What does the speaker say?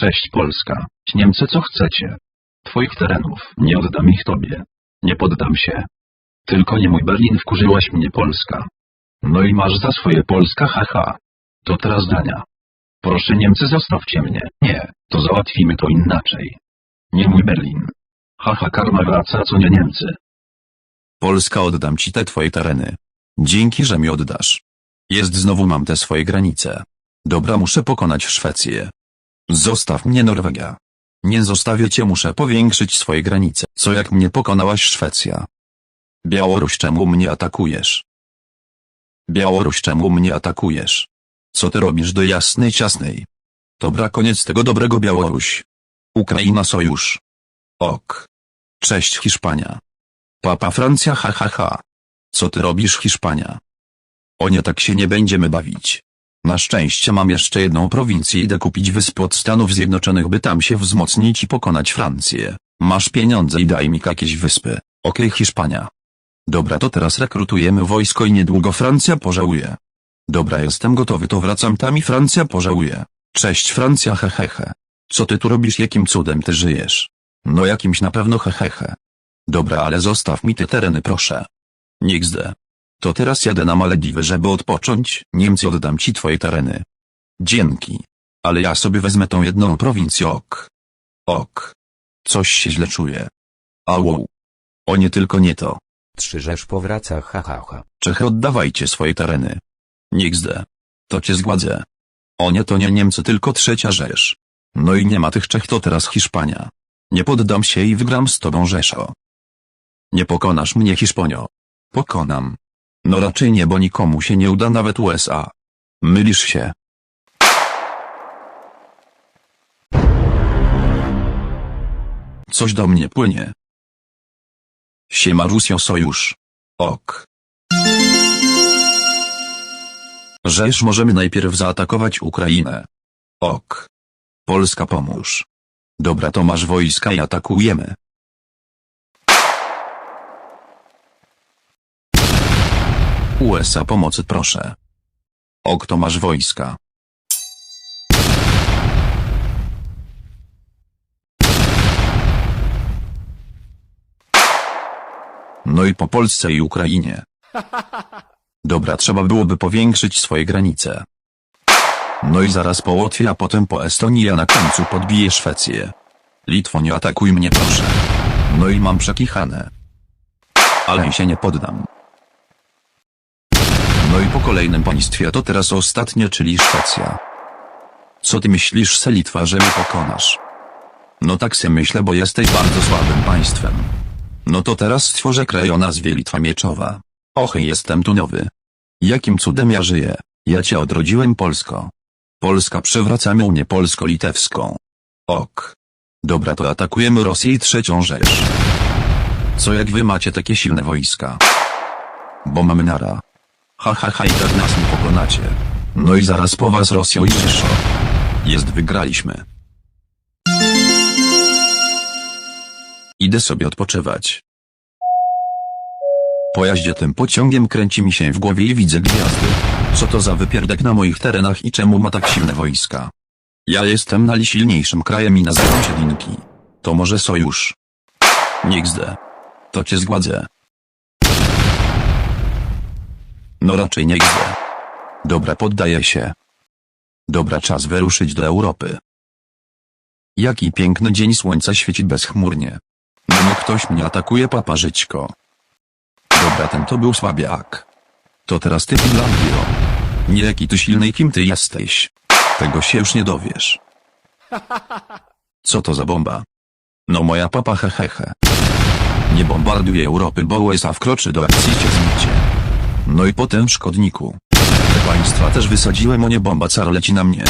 Cześć Polska. Niemcy co chcecie? Twoich terenów. Nie oddam ich tobie. Nie poddam się. Tylko nie mój Berlin wkurzyłaś mnie Polska. No i masz za swoje Polska haha. To teraz Dania. Proszę Niemcy zostawcie mnie. Nie, to załatwimy to inaczej. Nie mój Berlin. Haha karma wraca co nie Niemcy. Polska oddam ci te twoje tereny. Dzięki, że mi oddasz. Jest znowu mam te swoje granice. Dobra muszę pokonać Szwecję. Zostaw mnie Norwegia. Nie zostawię cię muszę powiększyć swoje granice. Co jak mnie pokonałaś Szwecja? Białoruś czemu mnie atakujesz? Białoruś czemu mnie atakujesz? Co ty robisz do jasnej ciasnej? Dobra koniec tego dobrego Białoruś. Ukraina sojusz. Ok. Cześć Hiszpania. Papa Francja ha ha ha. Co ty robisz Hiszpania? O nie tak się nie będziemy bawić. Na szczęście mam jeszcze jedną prowincję idę kupić wyspy od Stanów Zjednoczonych by tam się wzmocnić i pokonać Francję. Masz pieniądze i daj mi jakieś wyspy. Okej Hiszpania. Dobra to teraz rekrutujemy wojsko i niedługo Francja pożałuje. Dobra jestem gotowy to wracam tam i Francja pożałuje. Cześć Francja hehehe. Co ty tu robisz jakim cudem ty żyjesz? No jakimś na pewno hehehe. Dobra ale zostaw mi te tereny proszę. Zde. To teraz jadę na Malediwy żeby odpocząć, Niemcy oddam ci twoje tereny. Dzięki. Ale ja sobie wezmę tą jedną prowincję ok. Ok. Coś się źle czuję. Au. O nie tylko nie to. Trzy Rzesz powraca ha ha ha. Czechy oddawajcie swoje tereny. Niech zde. To cię zgładzę. O nie to nie Niemcy tylko trzecia Rzesz. No i nie ma tych Czech to teraz Hiszpania. Nie poddam się i wygram z tobą Rzeszo. Nie pokonasz mnie Hiszponio. Pokonam. No raczej nie bo nikomu się nie uda nawet USA. Mylisz się. Coś do mnie płynie. Siema Rusjo sojusz. Ok. Rzesz możemy najpierw zaatakować Ukrainę. Ok. Polska pomóż. Dobra to masz wojska i atakujemy. USA pomocy proszę. Ok to masz wojska. No i po Polsce i Ukrainie. Dobra, trzeba byłoby powiększyć swoje granice. No i zaraz po Łotwie, a potem po Estonii, a na końcu podbije Szwecję. Litwo, nie atakuj mnie proszę. No i mam przekichane. Ale się nie poddam. Kolejnym państwie to teraz ostatnie, czyli Szwecja. Co ty myślisz, se Litwa, że mnie pokonasz? No tak se myślę, bo jesteś bardzo słabym państwem. No to teraz stworzę kraj o nazwie Litwa Mieczowa. Och, jestem tu nowy. Jakim cudem ja żyję? Ja cię odrodziłem Polsko. Polska przywracamy Unię Polsko-Litewską. Ok. Dobra to atakujemy Rosję i trzecią Rzesz. Co jak wy macie takie silne wojska? Bo mamy nara. Ha ha ha i tak nas nie pokonacie. No i zaraz po was Rosjo i Rzeszo. Jest wygraliśmy. Idę sobie odpoczywać. Po jaździe tym pociągiem kręci mi się w głowie i widzę gwiazdy. Co to za wypierdek na moich terenach i czemu ma tak silne wojska? Ja jestem najsilniejszym krajem i nazywam się Dinki. To może sojusz. Zde. To cię zgładzę. No raczej niech zde. Dobra poddaję się. Dobra czas wyruszyć do Europy. Jaki piękny dzień słońca świeci bezchmurnie. No no ktoś mnie atakuje papa żyćko. Dobra ten to był słabiak. To teraz ty Finlandio. Nie jaki ty silny kim ty jesteś. Tego się już nie dowiesz. Co to za bomba? No moja papa hehehe. Nie bombarduj Europy, bo USA wkroczy do akcji cię. No i potem szkodniku. Państwa też wysadziłem, o nie bomba car leci na mnie.